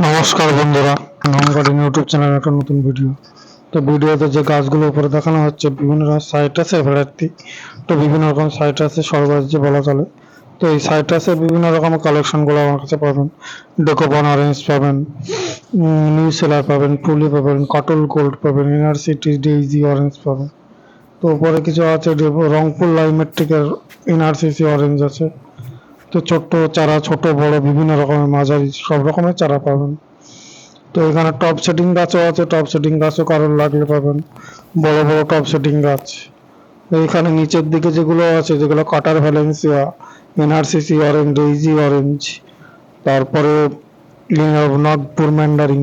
নমস্কার বন্ধুরা garden YouTube channel একটা নতুন ভিডিও তো ভিডিওতে যে গাছগুলো উপরে দেখানো হচ্ছে, বিভিন্ন রকম সাইটাসের ভ্যারাইটি তো বিভিন্ন রকম সাইটাসের সর্বাজ্যে বলা চলে, তো এই সাইট্রাসের বিভিন্ন রকম কালেকশনগুলো আমার কাছে পাবেন। ডেকোবন অরেঞ্জ পাবেন নিউ সেলার পাবেন পুলি পাবেন, কটল গোল্ড পাবেন, ইনার সিটি ডেইজি অরেঞ্জ পাবেন। তো উপরে কিছু আছে, রংপুর লাইমেট্রিকের ইনার সিসি অরেঞ্জ আছে। তো ছোট্ট চারা ছোট বড় বিভিন্ন রকমের মাঝারি সব রকমের চারা পাবেন। তো এখানে টপ সেটিং গাছও আছে টপ সেটিং গাছও কারোর লাগলে পাবেন। বড় বড় টপ সেটিং গাছ। এখানে নিচের দিকে যেগুলো আছে যেগুলো কাটার Valencia NRCC orange daisy orange তারপরে আহ, Nagpur mandarin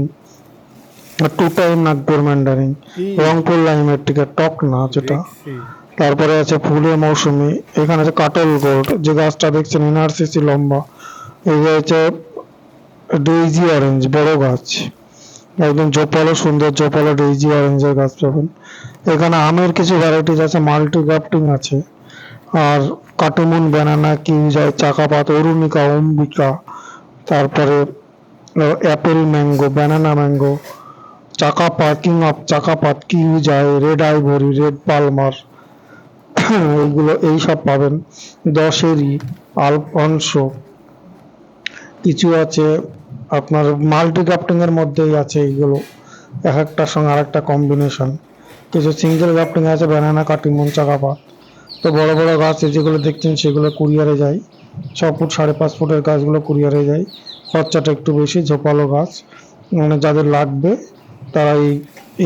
two time Nagpur mandarin Rangpur লাইমের টিকে টক না যেটা। তারপরে আছে ফুলের মৌসুমি, এখানে আছে কাটল গোল্ড যে গাছটা দেখছেন এনআরসিসি লম্বা, এই হচ্ছে ডেইজি অরেঞ্জ, বড় গাছ। একদম জোপালো, সুন্দর জোপালো ডেইজি অরেঞ্জের গাছ পাবেন। এখানে আমের কিছু ভ্যারাইটিস আছে মাল্টি গ্রাফটিং আছে। আর কাটুমুন, ব্যানানা কিউজাই চাকাপাত, অরুণিকা, অম্বিকা, তারপরে অ্যাপেল ম্যাঙ্গো, ব্যানানা ম্যাঙ্গো চাকাপাত কিং অফ চাকাপাত, কিউজাই, রেড আইভরি, রেড পালমার এইগুলো এই সব পাবেন। দশেরই আলফনসো কিছু আছে আপনার মাল্টি গ্রাফটিং এর মধ্যেই আছে এইগুলো। এক একটার সঙ্গে আর একটা কম্বিনেশন কিছু সিঙ্গেল গ্রাফটিং আছে ব্যানানা কাটিমন চাকাপাত তো বড় বড় গাছ যেগুলো দেখছেন সেগুলো কুরিয়ারে যায়। ছ ফুট, সাড়ে পাঁচ ফুটের গাছগুলো কুরিয়ারে যায়। খরচাটা একটু বেশি, ঝোপালো গাছ। মানে যাদের লাগবে, তারা এই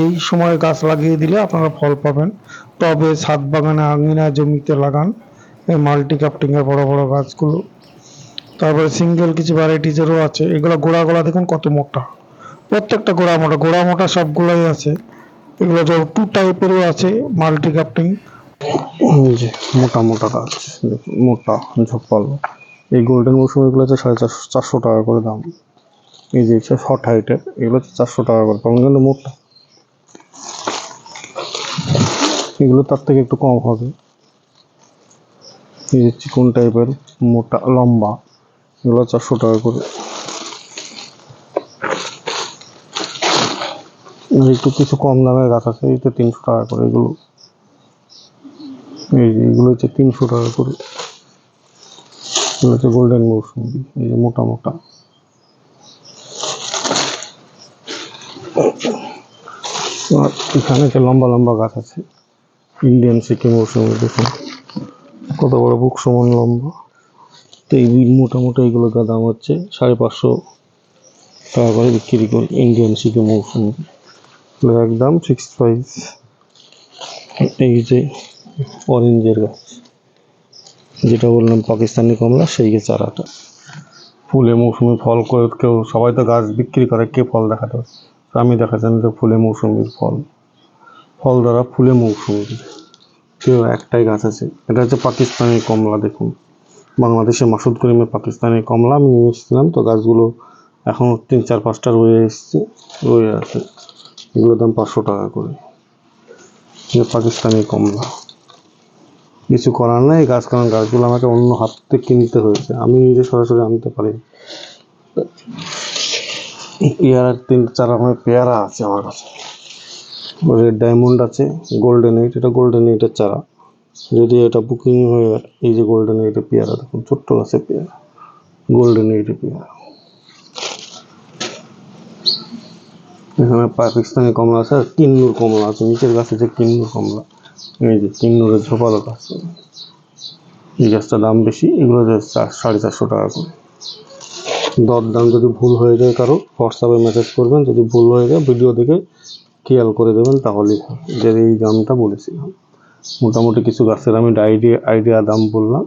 এই সময় গাছ লাগিয়ে দিলে আপনারা ফল পাবেন। টবে ছাদ বাগানে আঙিনা জমিতে লাগান এই মাল্টি ক্রাফটিং এর বড় বড় গাছগুলো। তারপরে সিঙ্গেল কিছু ভ্যারাইটিজেরও আছে। এগুলো গোড়া গোড়া দেখুন কত মোটা। প্রত্যেকটা গোড়া মোটা। গোড়া মোটা সবগুলোই আছে। এগুলো যে টু টাইপেরও আছে মাল্টি এই যে মোটা মোটা গাছ মোটা, ঝোপালো। এই গোল্ডেন মৌসুম এগুলো হচ্ছে সাড়ে চারশো চারশো টাকা করে দাম। এই যে শর্ট হাইটের এগুলো হচ্ছে চারশো টাকা করে পাবেন কিন্তু মোটা। এগুলো তার থেকে একটু কম হবে। এই যে চিকন টাইপের, মোটা, লম্বা, এগুলো চারশো টাকা করে। একটু কিছু কম দামের গাছ আছে এইটা তিনশো টাকা করে এগুলো। এই যে এগুলো হচ্ছে তিনশো টাকা করে। এগুলো হচ্ছে গোল্ডেন মৌসুমি, এই যে মোটা মোটা। আর এখানে যে লম্বা লম্বা গাছ আছে ইন্ডিয়ান সিকি মৌসুমি দেখুন। কত বড় বুক সমান লম্বা। তো এই মোটামুটি এইগুলোর দাম হচ্ছে সাড়ে পাঁচশো টাকা করে বিক্রি করি ইন্ডিয়ান সিকি মৌসুমি একদম ফিক্সড প্রাইস এই যে অরেঞ্জের গাছ। যেটা বললাম পাকিস্তানি কমলা, সেই চারাটা। ফুলে মৌসুমি ফল কেউ সবাই তো গাছ বিক্রি করে, কে ফল দেখাতে আমি দেখাচ্ছেন যে ফুলে মৌসুমির ফল। ফল দ্বারা ফুলে মৌসুমির কেউ একটাই গাছ আছে। এটা হচ্ছে পাকিস্তানি কমলা, দেখুন। বাংলাদেশে মাসুদ করিমের পাকিস্তানি কমলা, আমি নিয়ে এসেছিলাম। তো গাছগুলো এখন তিন, চার, পাঁচটা রয়ে এসছে। রয়ে আছে। এগুলোর দাম পাঁচশো টাকা করে। পাকিস্তানি কমলা। কিছু করার নাই, গাছ কারণ গাছগুলো আমাকে অন্য হাত থেকে কিনতে হয়েছে। আমি নিজে সরাসরি আনতে পারি পেয়ারার তিন, চার রকমের পেয়ারা আছে আমার কাছে। রেড ডায়মন্ড আছে গোল্ডেন এইট এটা গোল্ডেন এইটের চারা। যদি এটা বুকিং হয়ে, এই যে গোল্ডেন এইটের পেয়ারা, দেখুন, ছোট্ট গাছের পেয়ারা গোল্ডেন এইটের পেয়ারা। এখানে পাকিস্তানি কমলা আছে, আর কিন্নুর কমলা আছে, নিচের গাছে যে কিন্নুর কমলা, এই যে কিন্নুরের ঝোপালো গাছ এই গাছটার দাম বেশি, এগুলো সাড়ে চারশো টাকা করে। দর দাম যদি ভুল হয়ে যায় কারও হোয়াটসঅ্যাপে মেসেজ করবেন, যদি ভুল হয়ে যায় ভিডিও দেখে খেয়াল করে দেবেন তাহলেই যে এই দামটা বলেছিলাম। মোটামুটি কিছু গাছের আমি আইডিয়া আইডিয়া দাম বললাম।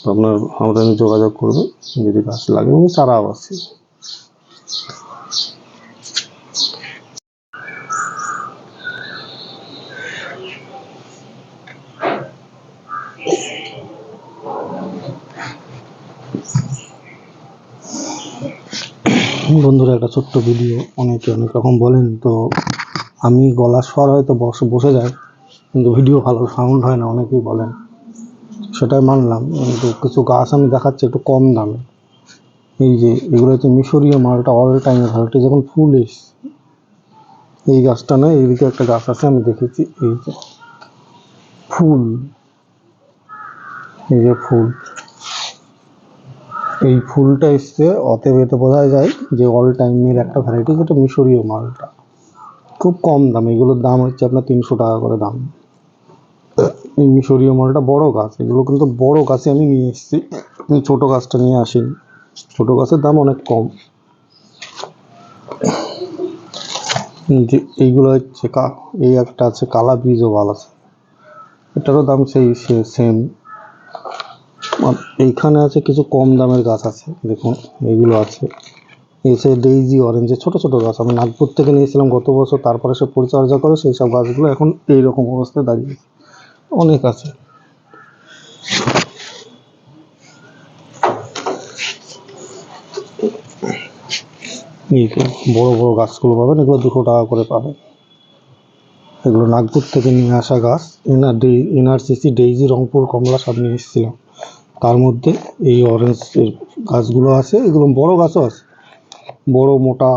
তো আপনার, আমাদের যোগাযোগ করবেন, যদি গাছ লাগে, এবং চারাও আছে। বন্ধুরা, একটা ছোট্ট ভিডিও, অনেকে অনেক রকম বলেন, তো আমি গলার স্বর হয়তো বসে বসে যায়, কিন্তু ভিডিও ভালো সাউন্ড হয় না, অনেকেই বলেন। সেটাই মানলাম, কিন্তু কিছু গাছ আমি দেখাচ্ছি একটু কম দামে। এই যে, এগুলো হচ্ছে মিশরীয় মালটা অল টাইম ভ্যারাইটি যখন ফুল এসছে, এই গাছটা না এইদিকে একটা গাছ আছে, আমি দেখেছি, এই যে ফুল। এই যে ফুল। এই ফুলটা এসছে, অতএব এতে বোঝা যায় যে অল টাইমের একটা ভ্যারাইটি যেটা মিশরীয় মালটা। খুব কম দাম। এগুলোর দাম হচ্ছে আপনার তিনশো টাকা করে দাম। এই মিশরীয় মালটা বড় গাছ। এগুলো কিন্তু বড় গাছে আমি নিয়ে এসেছি। আমি ছোট গাছটা নিয়ে আসিনি। ছোট গাছের দাম অনেক কম। যে এইগুলো হচ্ছে এই একটা আছে কালা বীজও ভালো আছে। এটারও দাম সেই সেম এইখানে আছে কিছু কম দামের গাছ আছে। দেখুন, এইগুলো আছে। এসে ডেইজি অরেঞ্জের ছোট ছোট গাছ। আমি নাগপুর থেকে নিয়েছিলাম গত বছর, তারপরে সে পরিচর্যা করে, সেই সব গাছগুলো এখন এইরকম অবস্থায় দাঁড়িয়ে অনেক আছে। বড় বড় গাছগুলো পাবেন, এগুলো দুশো টাকা করে পাবেন। এগুলো নাগপুর থেকে নিয়ে আসা গাছ। এনআর ডে এনআরসিসি ডেইজি রংপুর, কমলা সব নিয়ে এসেছিলাম। তার মধ্যে এই অরেঞ্জ গাছগুলো আছে, এগুলো বড় গাছও আছে। বড় মোটা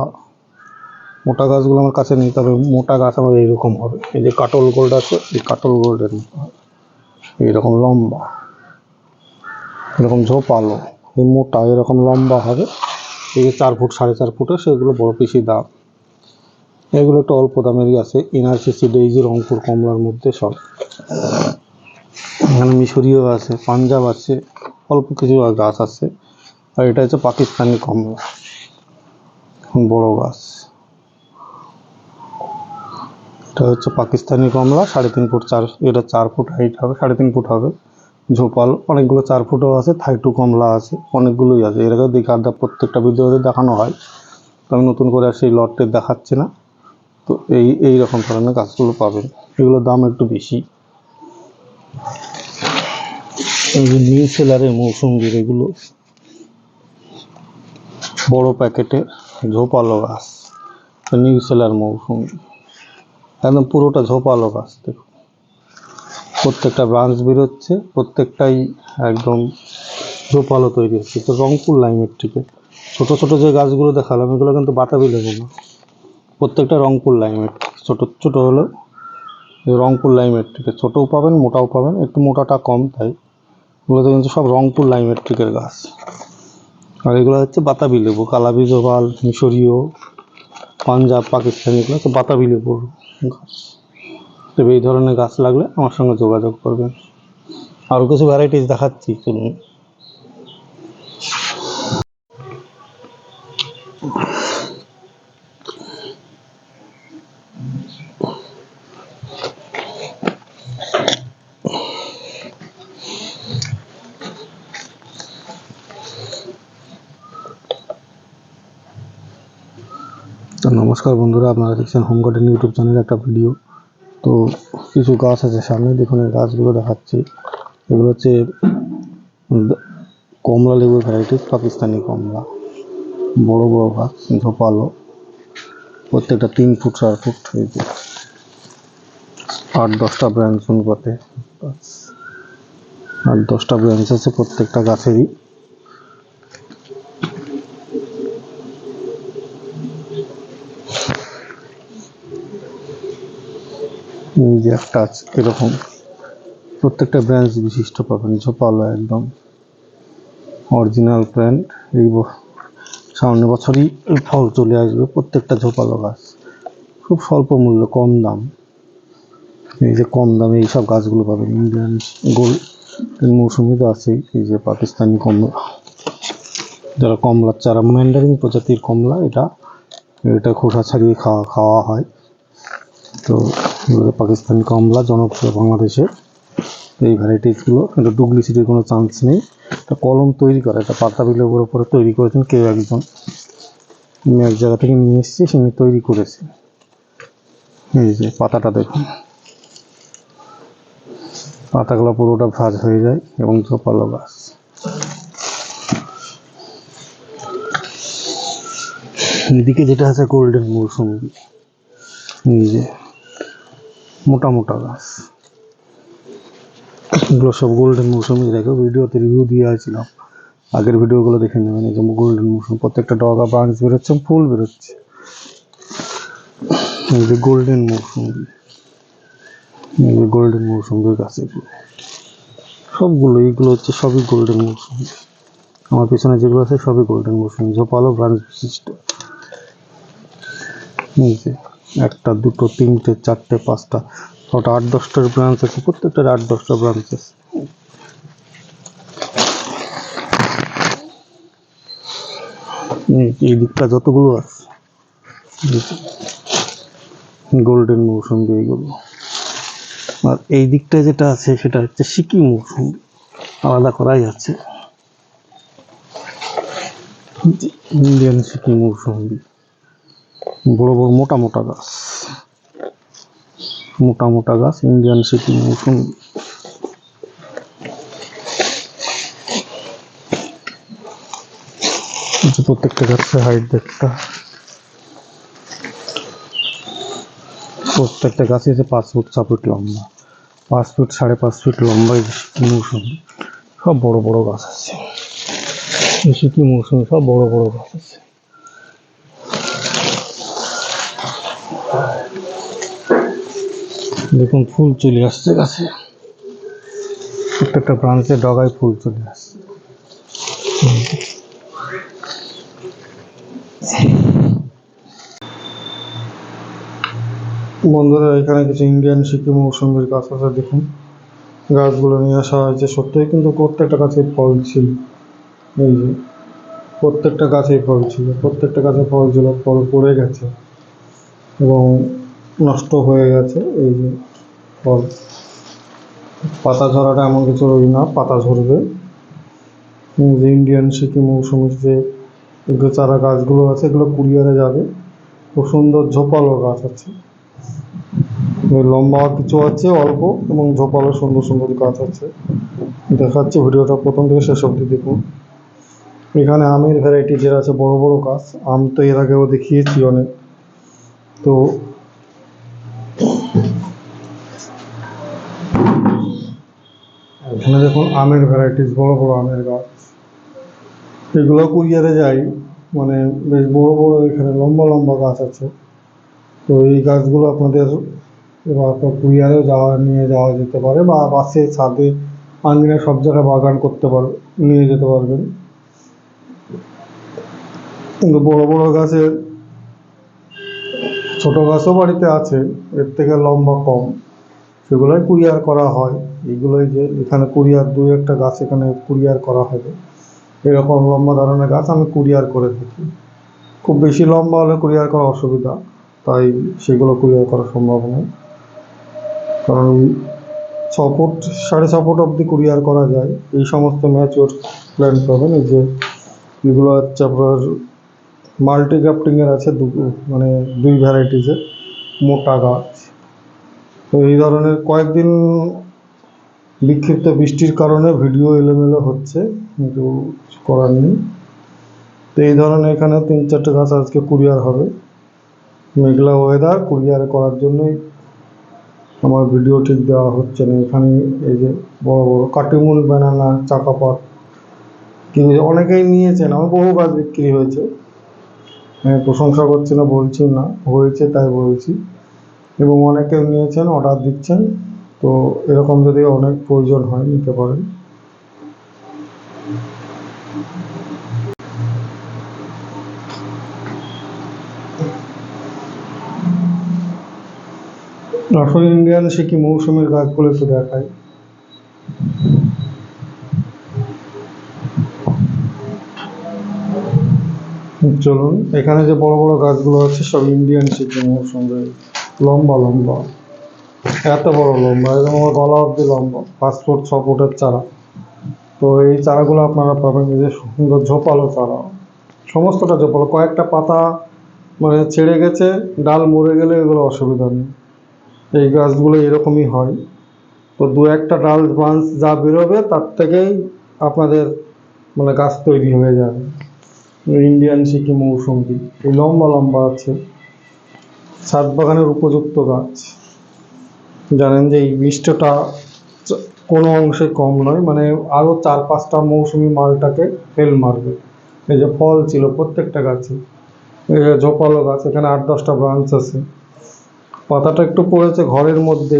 মোটা গাছগুলো আমার কাছে নেই, তবে মোটা গাছ আমার এইরকম হবে। এই যে কাটল গোল্ড আছে, এই কাটল গোল্ডের মতো। এইরকম লম্বা, এরকম ঝোপালো, এই মোটা, এরকম লম্বা হবে। এই যে চার ফুট, সাড়ে চার ফুটের সেগুলো বড় বেশি দাম। এগুলো একটু অল্প দামেরই আছে। এনআরসিসি ডেইজি রংপুর কমলার মধ্যে সব। এখানে মিশরীয় আছে, পাঞ্জাব আছে, অল্প কিছু গাছ আছে। আর এটা হচ্ছে পাকিস্তানি কমলা। বড় গাছ। এটা হচ্ছে পাকিস্তানি কমলা, সাড়ে তিন ফুট চার, এটা চার ফুট হাইট হবে, সাড়ে তিন ফুট হবে। ঝোপাল, অনেকগুলো চার ফুটও আছে থাইটু কমলা আছে, অনেকগুলোই আছে। এর আগে দেখে আড্ডা প্রত্যেকটা ভিডিওতে দেখানো হয়। তো আমি নতুন করে আর সেই লটে দেখাচ্ছি না। তো এই এই রকম ধরনের গাছগুলো পাবেন। এগুলোর দাম একটু বেশি। নিউ সেলারের মৌসুমির এগুলো, বড় প্যাকেটে ঝোপালো গাছ। নিউ সেলার মৌসুমি। একদম পুরোটা ঝোপালো গাছ, দেখুন। প্রত্যেকটা ব্রাঞ্চ বেরোচ্ছে, প্রত্যেকটাই একদম ঝোপালো তৈরি হচ্ছে। তো রংপুর লাইমের থেকে ছোট ছোট যে গাছগুলো দেখালাম, এগুলো কিন্তু বাতাবি লেবু না প্রত্যেকটা রংপুর লাইমের ছোট ছোট হলো রংপুর লাইমের থেকে ছোটও পাবেন, মোটাও পাবেন। একটু মোটাটা কম তাই। এগুলোতে কিন্তু সব রংপুর লাইমেট্রিকের গাছ। আর এগুলো হচ্ছে বাতাবি লেবু, কালাবি জোবাল, মিশরীয়, পাঞ্জাব, পাকিস্তান, এগুলো হচ্ছে বাতাবি লেবুর গাছ। তবে এই ধরনের গাছ লাগলে আমার সঙ্গে যোগাযোগ করবেন। আরও কিছু ভ্যারাইটিস দেখাচ্ছি, চলুন। তো নমস্কার বন্ধুরা, আপনারা দেখছেন হোম গার্ডেন ইউটিউব চ্যানেলে একটা ভিডিও তো কিছু গাছ আছে সামনে, দেখুন গাছগুলো দেখাচ্ছি। এগুলো হচ্ছে কমলা লেবুর ভ্যারাইটিস পাকিস্তানি কমলা। বড় বড় গাছ ঝোপালো প্রত্যেকটা তিন ফুট চার ফুট যে আট দশটা ব্রাঞ্চ অনুপাতে আট দশটা ব্রাঞ্চ আছে প্রত্যেকটা গাছেরই। একটা আছে এরকম। প্রত্যেকটা ব্রাঞ্চ বিশিষ্ট পাবেন, ঝোপালো একদম। অরিজিনাল প্ল্যান্ট এই সামনের বছরই ফল চলে আসবে, প্রত্যেকটা ঝোপালো গাছ। খুব স্বল্প মূল্য, কম দাম। এই যে কম দামে এইসব গাছগুলো পাবেন। ইন্ডিয়ান গোল মৌসুমি তো আছেই, এই যে পাকিস্তানি কমলা। যারা কমলার চারা ম্যান্ডারিন প্রজাতির কমলা, এটা এটা খোসা ছাড়িয়ে খাওয়া খাওয়া হয়। তো এগুলো পাকিস্তানি কমলা, জনপ্রিয় বাংলাদেশে। এই ভ্যারাইটিসগুলো কিন্তু ডুপ্লিসিটির কোনো চান্স নেই। এটা কলম তৈরি করা এটা পাতা লেবুর উপরে তৈরি করেছেন কেউ একজন। আমি এক জায়গা থেকে নিয়ে এসেছি সে তৈরি করেছে। এই যে পাতাটা দেখুন। পাতাগুলো পুরোটা ভাজ হয়ে যায় এবং ঝোপালো গাছ। এদিকে যেটা আছে গোল্ডেন মৌসুমি এই যে মোটা মোটা গাছ। এগুলো সব গোল্ডেন মৌসুমি, দেখো ভিডিওতে রিভিউ দিয়ে আসছিলাম আগের ভিডিওগুলো দেখে নেবেন, এই যে গোল্ডেন মৌসুমি, প্রত্যেকটা ডগা ব্রাঞ্চ বেরোচ্ছে ফুল বেরোচ্ছে। এই যে গোল্ডেন মৌসুমি, এই যে গোল্ডেন মৌসুমির গাছ এগুলো। সবগুলো, এইগুলো হচ্ছে সবই গোল্ডেন মৌসুমি। আমার পিছনে যেগুলো আছে সবই গোল্ডেন মৌসুমি, ঝোপালো ব্রাঞ্চ বিশিষ্ট। এই যে একটা, দুটো, তিনটে, চারটে, পাঁচটা, ছটা, আট, দশটার ব্রাঞ্চ আছে, প্রত্যেকটার আট, দশটা ব্রাঞ্চ আছে এই- দিকটা যতগুলো আছে গোল্ডেন মৌসুমি এইগুলো আর এই দিকটা যেটা আছে, সেটা হচ্ছে সিকিম মৌসুমি। আলাদা করাই আছে। ইন্ডিয়ান সিকিম মৌসুমি বড় বড় মোটা মোটা গাছ। মোটা মোটা গাছ ইন্ডিয়ান সিটি মৌসুমি প্রত্যেকটা গাছের হাইট দেখতে প্রত্যেকটা গাছ আছে পাঁচ ফুট ছ ফুট লম্বা। পাঁচ ফুট, সাড়ে পাঁচ ফুট লম্বা মৌসুমি। সব বড় বড় গাছ আছে। সিকিম মৌসুমি সব বড় বড় গাছ আছে। দেখুন, ফুল চলে আসছে গাছে। প্রত্যেকটা ব্রাঞ্চে ডগায় ফুল চলে আসছে। বন্ধুরা, এখানে কিছু ইন্ডিয়ান সিকিম মৌসুমির গাছ আছে, দেখুন। গাছগুলো নিয়ে আসা হয়েছে সত্যিই, কিন্তু প্রত্যেকটা গাছে ফল ছিল। এই যে, প্রত্যেকটা গাছেই ফল ছিল, প্রত্যেকটা গাছে ফল ছিল, ফল পড়ে গেছে। এবং নষ্ট হয়ে গেছে, এই যে ফল। পাতা ঝরাটা এমন কিছু রোগ না, পাতা ঝরবে। যে ইন্ডিয়ান সিকিম মৌসুমির যে এগুলো চারা গাছগুলো আছে, এগুলো কুরিয়ারে যাবে। খুব সুন্দর ঝোপালো গাছ আছে। লম্বা কিছু আছে, অল্প, এবং ঝোপালো সুন্দর সুন্দর গাছ আছে। দেখাচ্ছি ভিডিওটা প্রথম থেকে শেষ অবধি দেখুন। এখানে আমের ভ্যারাইটি যেটা আছে, বড় বড় গাছ। আম তো এর আগেও দেখিয়েছি অনেক। তো এখানে দেখুন আমের ভ্যারাইটিস বড় বড় আমের গাছ। এগুলো কুরিয়ারে যাই মানে বেশ বড় বড় এখানে লম্বা লম্বা গাছ আছে। তো এই গাছগুলো আপনাদের এবার আপনার কুরিয়ারেও যাওয়া, নিয়ে যাওয়া যেতে পারে বা বাসে, ছাদে আঙ্গিনায় সব জায়গায় বাগান করতে পার, নিয়ে যেতে পারবেন। কিন্তু বড় বড় গাছের ছোট গাছও বাড়িতে আছে, এর থেকে লম্বা কম। সেগুলোই কুরিয়ার করা হয়। এইগুলোই যে এখানে কুরিয়ার দু একটা গাছ এখানে কুরিয়ার করা হবে। এরকম লম্বা ধরনের গাছ আমি কুরিয়ার করে থাকি। খুব বেশি লম্বা হলে কুরিয়ার করা অসুবিধা, তাই সেগুলো কুরিয়ার করা সম্ভব নয়। কারণ ছ ফুট, সাড়ে ছ ফুট অবধি কুরিয়ার করা যায়। এই সমস্ত ম্যাচিওর প্ল্যান্ট পাবেন, এই যে এগুলো হচ্ছে আপনার মাল্টি গ্রাফটিংয়ের আছে দু মানে দুই ভ্যারাইটিসের মোটা গাছ। এই ধরনের কয়েকদিন বিক্ষিপ্ত বৃষ্টির কারণে ভিডিও এলোমেলো হচ্ছে, কিন্তু করার নেই। তো এই ধরনের এখানে তিন চারটে গাছ আজকে কুরিয়ার হবে। মেঘলা ওয়েদার কুরিয়ার করার জন্যই আমার ভিডিও ঠিক দেওয়া হচ্ছে না। এখানে এই যে বড় বড় কাটিমুল ব্যানানা চাকাপাত কিন্তু অনেকেই নিয়েছেন। আমার বহু গাছ বিক্রি হয়েছে। আমি প্রশংসা করছি না, বলছি না। হয়েছে তাই বলছি। এবং অনেকে নিয়েছেন অর্ডার দিচ্ছেন। তো এরকম যদি অনেক প্রয়োজন হয়, নিতে পারেন। আসলে ইন্ডিয়ান সে কি মৌসুমের গাছগুলো একটু দেখায় চলুন, এখানে যে বড় বড় গাছগুলো আছে, সব ইন্ডিয়ান সিকিম মৌসুমের লম্বা লম্বা। এত বড় লম্বা একদম আমার গলা অব্দি লম্বা ফুট ছ ফুটের চারা। তো এই চারাগুলো আপনারা পাবেন যে সুন্দর ঝোপালো চারা। সমস্তটা ঝোপালো, কয়েকটা পাতা মানে ছেড়ে গেছে, ডাল মরে গেলে এগুলো অসুবিধা নেই। এই গাছগুলো এরকমই হয়। তো দু একটা ডাল ব্রাঞ্চ যা বেরোবে, তার থেকেই আপনাদের মানে গাছ তৈরি হয়ে যাবে। ইন্ডিয়ান সিকিম মৌসুমি এই লম্বা লম্বা আছে। ছাদ বাগানের উপযুক্ত গাছ। জানেন যে এই বৃষ্টটা কোনো অংশে কম নয় মানে আরও চার পাঁচটা মৌসুমি মালটাকে ফেল মারবে। এই যে ফল ছিল প্রত্যেকটা গাছে। এই যে ঝোপালো গাছ, এখানে আট দশটা ব্রাঞ্চ আছে। পাতাটা একটু পড়েছে ঘরের মধ্যে।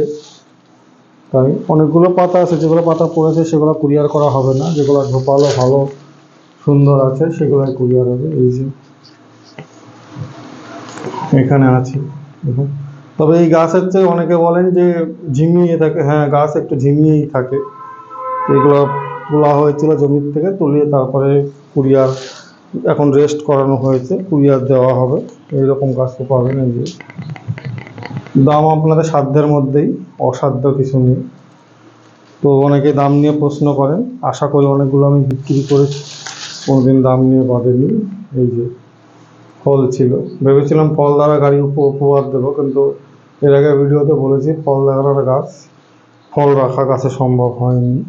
তাই অনেকগুলো পাতা আছে, যেগুলো পাতা পড়েছে সেগুলো কুরিয়ার করা হবে না। যেগুলো ঝোপালো ভালো সুন্দর আছে, সেগুলোই কুরিয়ার হবে। এই যে এখানে আছি। দেখুন। তবে এই গাছের চেয়ে অনেকে বলেন যে ঝিমিয়ে থাকে হ্যাঁ গাছ একটু ঝিমিয়েই থাকে। এগুলো তোলা হয়েছিল জমির থেকে, তুলিয়ে তারপরে কুরিয়ার এখন রেস্ট করানো হয়েছে, কুরিয়ার দেওয়া হবে। এইরকম গাছ তো পাবেন এই যে। দাম আপনাদের সাধ্যের মধ্যেই, অসাধ্য কিছু নেই। তো অনেকে দাম নিয়ে প্রশ্ন করেন, আশা করি অনেকগুলো আমি বিক্রি করেছি। কোনোদিন দাম নিয়ে বাঁধেনি এই যে। ফল ছিল। ভেবেছিলাম ফল দ্বারা গাড়ি উপ- উপহার দেবো, কিন্তু এর আগে ভিডিওতে বলেছি, ফল দ্বারা গাছ, ফল রাখা গাছে সম্ভব হয়নি।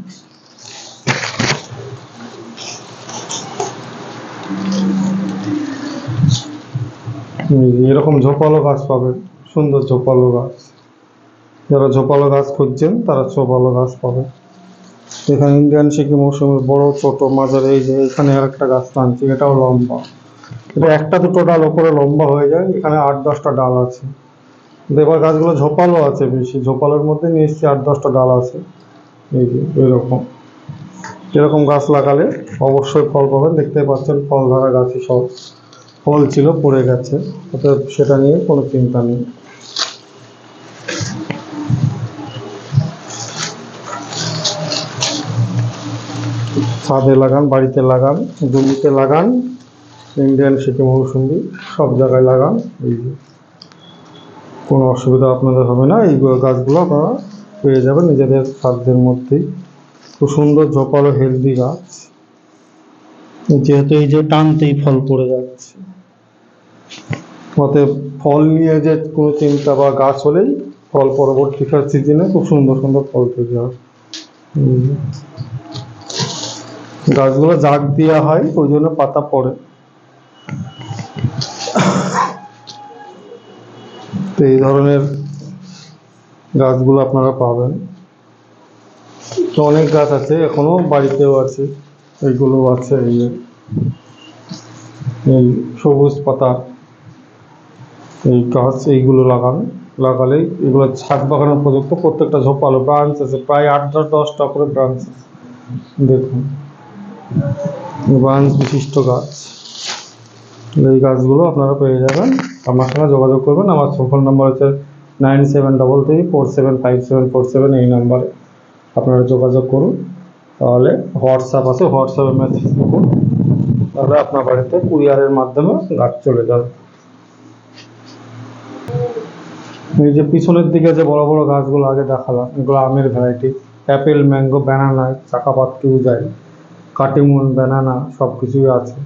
এরকম ঝোপালো গাছ পাবেন সুন্দর ঝোপালো গাছ। যারা ঝোপালো গাছ খুঁজছেন, তারা ঝোপালো গাছ পাবেন এখানে ইন্ডিয়ান সিকিম মৌসুমের বড়, ছোট মাঝারি, এই যে এখানে আর একটা গাছ টানছি, এটাও লম্বা। এটা একটা দুটো ডাল ওপরে লম্বা হয়ে যায়, এখানে আট দশটা ডাল আছে। কিন্তু এবার গাছগুলো ঝোপালো আছে বেশি, ঝোপালোর মধ্যে নিয়ে আট দশটা ডাল আছে। এই যে, এরকম। এরকম গাছ লাগালে অবশ্যই ফল পাবেন। দেখতে পাচ্ছেন ফল ধরা গাছই সব ফল ছিল, পড়ে গেছে। অতএব সেটা নিয়ে কোনো চিন্তা নেই। ছাদে লাগান, বাড়িতে লাগান, জমিতে লাগান। ইন্ডিয়ান সিকিম মৌসুমি সব জায়গায় লাগান। এই কোনো অসুবিধা আপনাদের হবে না, এই গাছগুলো আপনারা পেয়ে যাবেন নিজেদের সাধ্যের মধ্যেই। খুব সুন্দর ঝোপালো হেলদি গাছ। যেহেতু এই যে টানতেই ফল পড়ে যাচ্ছে। অতএব ফল নিয়ে যে কোনো চিন্তা বা গাছ হলেই ফল পরবর্তীকার সিজনে খুব সুন্দর সুন্দর ফল তৈরি হয় গাছগুলো জাগ দেওয়া হয়, ওই জন্য পাতা পড়ে। তো এই ধরনের গাছগুলো আপনারা পাবেন। তো অনেক গাছ আছে, এখনও বাড়িতেও আছে। এইগুলো আছে এই। এই সবুজ পাতা, এই গাছ এইগুলো লাগান, লাগালেই এগুলো ছাদ বাগানের উপযুক্ত প্রত্যেকটা ঝোপালো ব্রাঞ্চ আছে, প্রায় আটটা দশটা করে ব্রাঞ্চ আছে। দেখুন ব্রাঞ্চ বিশিষ্ট গাছ। এই গাছগুলো আপনারা পেয়ে যাবেন। আমার সঙ্গে যোগাযোগ করবেন। আমার ফোন নাম্বার হচ্ছে nine seven double three four seven five seven four seven এই নাম্বারে আপনারা যোগাযোগ করুন। তাহলে হোয়াটসঅ্যাপ আছে, হোয়াটসঅ্যাপে মেসেজ করুন। তাহলে আপনার বাড়িতে কুরিয়ারের মাধ্যমে গাছ চলে যাবে। এই যে পিছনের দিকে যে বড় বড় গাছগুলো আগে দেখালাম, এগুলো আমের ভ্যারাইটি অ্যাপেল ম্যাঙ্গো ব্যানানা চাকাপাত যায় কাটিমুন ব্যানানা সব কিছুই আছে।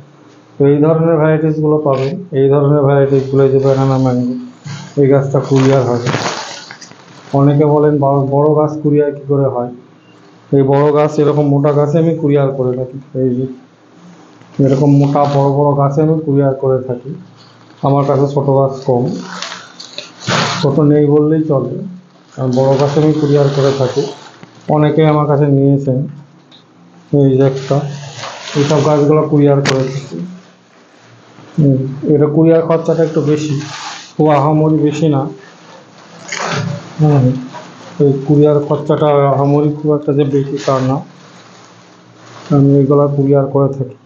তো এই ধরনের ভ্যারাইটিসগুলো পাবেন। এই ধরনের ভ্যারাইটিসগুলো যে ব্যানানা ম্যাঙ্গো এই গাছটা কুরিয়ার হবে অনেকে বলেন বড় গাছ কুরিয়ার কী করে হয়? এই বড় গাছ এরকম মোটা গাছে আমি কুরিয়ার করে থাকি। এই যে এরকম মোটা, বড় বড় গাছে আমি কুরিয়ার করে থাকি। আমার কাছে ছোটো গাছ কম। ছোটো নেই বললেই চলে। কারণ বড়ো গাছে আমি কুরিয়ার করে থাকি। অনেকেই আমার কাছে নিয়েছেন। এই যে একটা। এইসব গাছগুলো কুরিয়ার করে থাকি। এটা কুরিয়ার খরচাটা একটু বেশি ও আহামরি বেশি না। হুম, এই কুরিয়ার খরচাটা আহামরি খুব একটা যে বেশি তার না। আমি এগুলো কুরিয়ার করে থাকি।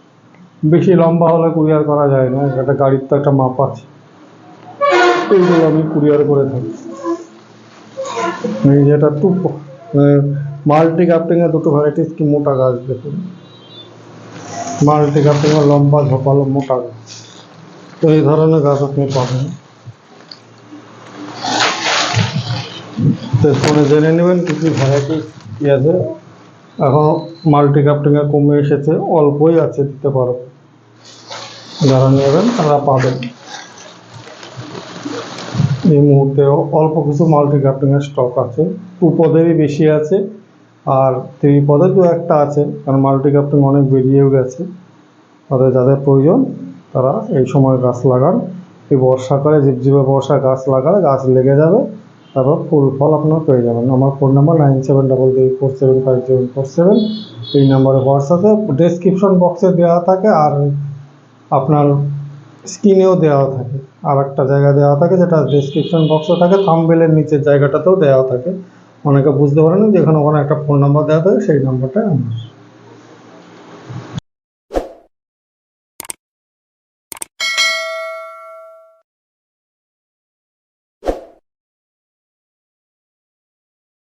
বেশি লম্বা হলে কুরিয়ার করা যায় না, একটা গাড়ির তো একটা মাপ আছে। এইগুলো আমি কুরিয়ার করে থাকি। যেটা টু মাল্টি কাপ্টিংয়ে দুটো ভ্যারাইটিস কি মোটা গাছ দেখুন। মাল্টি কাপ্টিংয়ে লম্বা ঝোপালো মোটা গাছ। তো এই ধরনের গাছ আপনি পাবেন। তো ফোনে জেনে নেবেন কী কী ভ্যারাইটি কী আছে। এখন মাল্টি কাপ্টিংয়ে কমে এসেছে, অল্পই আছে দিতে পারো। যারা নেবেন তারা পাবেন। এই মুহূর্তে অল্প কিছু মাল্টি কাপ্টিংয়ের স্টক আছে। টু পদেরই বেশি আছে আর থ্রি পদে দু একটা আছে। কারণ মাল্টি কাপ্টিং অনেক বেরিয়েও গেছে। তাদের যাদের প্রয়োজন তারা এই সময় গাছ লাগান। এই বর্ষাকালে ঝিপঝিপে বর্ষা গাছ লাগালে গাছ লেগে যাবে, তারপর ফুল ফল আপনার পেয়ে যাবেন। আমার phone number nine seven double three four seven five seven four seven. এই নাম্বারে হোয়াটসঅ্যাপে ডেসক্রিপশন বক্সে দেওয়া থাকে আর আপনার স্ক্রিনেও দেওয়া থাকে। আর একটা জায়গা দেওয়া থাকে যেটা ডেসক্রিপশন বক্সে থাকে থাম্বেলের নিচের জায়গাটাতেও দেওয়া থাকে। অনেকে বুঝতে পারেন যেখানে ওখানে একটা ফোন নাম্বার দেওয়া থাকে, সেই নাম্বারটাই আমার।